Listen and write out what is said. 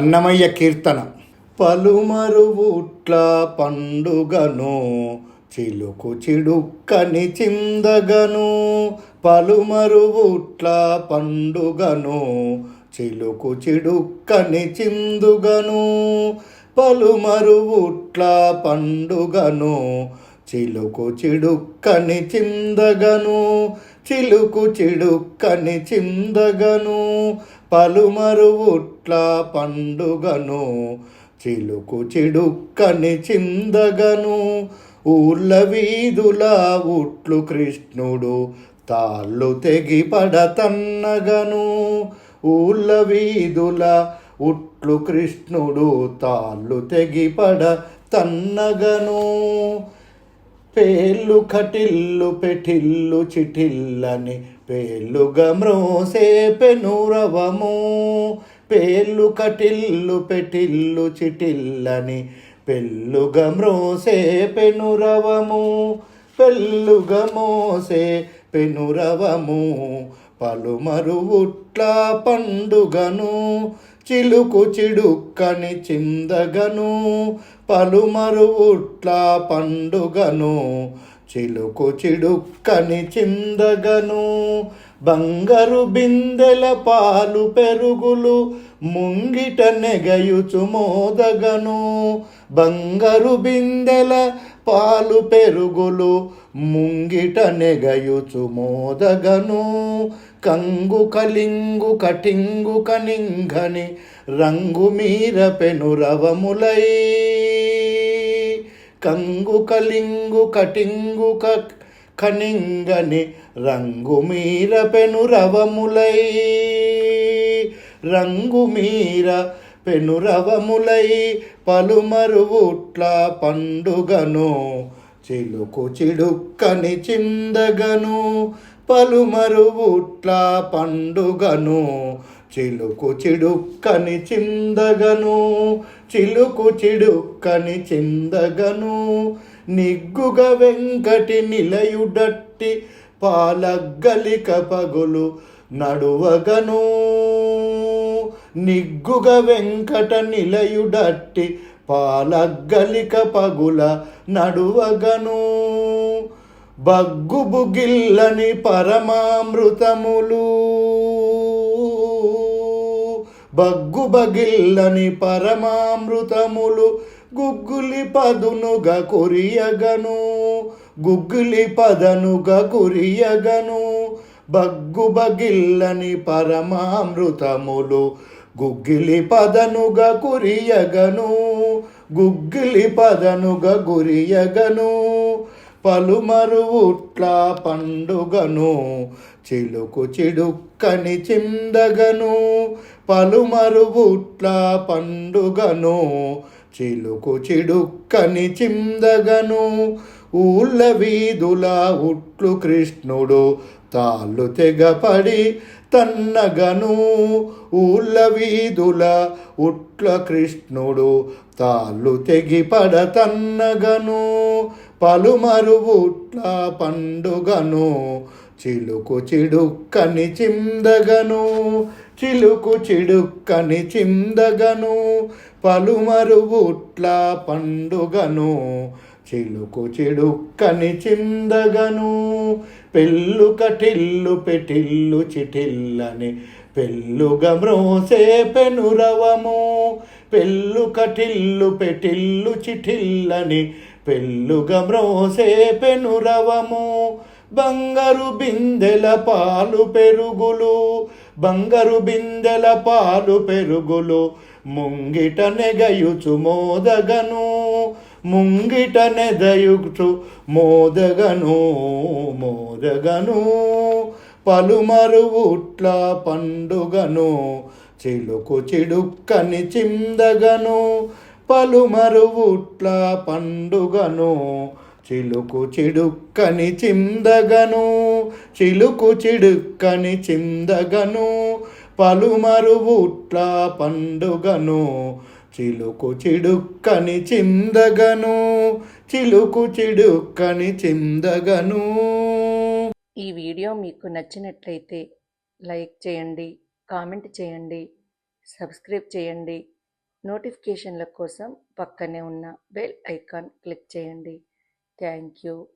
అన్నమయ్య కీర్తన. పలుమరువుట్ల పండుగను చిలుకు చిడుక్కని చిందగను. పలుమరువుట్ల పండుగను చిలుకు చిడుక్కని చిందుగను. పలుమరువుట్ల పండుగను చిలుకు చిడుక్కని చిందగను. చిలుకు చిడుక్కని చిందగను. పలుమరువుట్ల పండుగను చిలుకు చిడుక్కని చిందగను ఊర్ల వీధుల ఉట్లు కృష్ణుడు తాళ్ళు తెగి పడతన్నగను ఊళ్ళ వీధుల ఉట్లు కృష్ణుడు తాళ్ళు తెగి పడ తన్నగను పేర్లు కటిల్లు పెటిల్లు చిటిల్లని పేర్లుగా మ్రోసే పెనురవము. పేర్లు కటిల్లు పెటిల్లు చిటిల్లని పెళ్ళుగా మ్రోసే పెనురవము. పెళ్ళుగా మోసే పెనురవము. పలుమరువుట్ల పండుగను చిలుకు చిడుక్కని చిందగను. పలుమరువుట్ల పండుగను చిలుకు చిడుక్కని చిందగను బంగారు బిందెల పాలు పెరుగులు ముంగిట నెగయుచు మోదగను బంగారు బిందెల పాలు పెరుగులు ముంగిట నెగయుచు మోదగను కంగు కలింగు కటింగు కనింగని రంగు మీర పెనురవములై కంగు కలింగు కటింగు క కనింగని రంగు మీర పెనురవములై. రంగు మీర పెనురవములై పలుమరువుట్ల పండుగను చిలుకు చిడుక్కని చిందగను పలుమరువుట్ల పండుగను చిలుకు చిడుక్కని చిందగను చిలుకు చిడుక్కని చిందగను నిగ్గుగ వెంకటి నిలయుడట్టి పాలగ్గలిక పగులు నడువగను. నిగ్గుగ వెంకట నిలయుడట్టి పాలగ్గలిక పగుల నడువగను. బగ్గుబుగిల్లని పరమామృతములు బగ్గు బగిల్లని పరమామృతములు గుగ్గులి పదునుగా కొరియగను గుగ్గులి పదనుగా కొరియగను. బగ్గు బగిల్లని పరమామృతములు గుగ్గిలి పదనుగా కురియగను గుగ్గిలి పదనుగా గురియగను పలుమరువుట్ల పండుగను చిలుకు చిడుక్కని చిందగను. పలుమరువుట్ల పండుగను చిలుకు చిడుక్కని చిందగను. ఊళ్ళ వీధుల ఉట్లు కృష్ణుడు తాళ్ళు తెగపడి తన్నగను. ఊళ్ళ వీధుల ఉట్ల కృష్ణుడు తాళ్ళు తెగిపడ తన్నగను. పలుమరువుట్ల పండుగను చిలుకు చిడుక్కని చిందగను. చిలుకు చిడుక్కని చిందగను పలుమరువుట్ల పండుగను. చిలుకు చిడుక్కని చిందగను పెళ్ళు కటిల్లు పెటిల్లు చిటిల్లని పెళ్ళుగా మ్రోసే పెనురవము. పెళ్ళు కటిల్లు పెటిల్లు చిటిల్లని పెళ్ళుగా మ్రోసే పెనురవము. బంగారు బిందెల పాలు పెరుగులు బంగారు బిందెల పాలు పెరుగులు ముంగిట నెగయుచు మోదగను ముంగిట నెదయుచు మోదగను మోదగను. పలుమరువుట్ల పండుగను చిలుకు చిడుక్కని చిందగను పలుమరువుట్ల పండుగను చిలుకు చిడుక్కని చిందగను చిలుకు చిడుక్కని చిందగను పలుమరువుట్ల పండుగను చిలుకు చిడుక్కని చిందగను చిలుకు చిడుక్కని చిందగను. ఈ వీడియో మీకు నచ్చినట్లయితే లైక్ చేయండి కామెంట్ చేయండి సబ్స్క్రైబ్ చేయండి. నోటిఫికేషన్ల కోసం పక్కనే ఉన్న బెల్ ఐకాన్ క్లిక్ చేయండి. Thank you.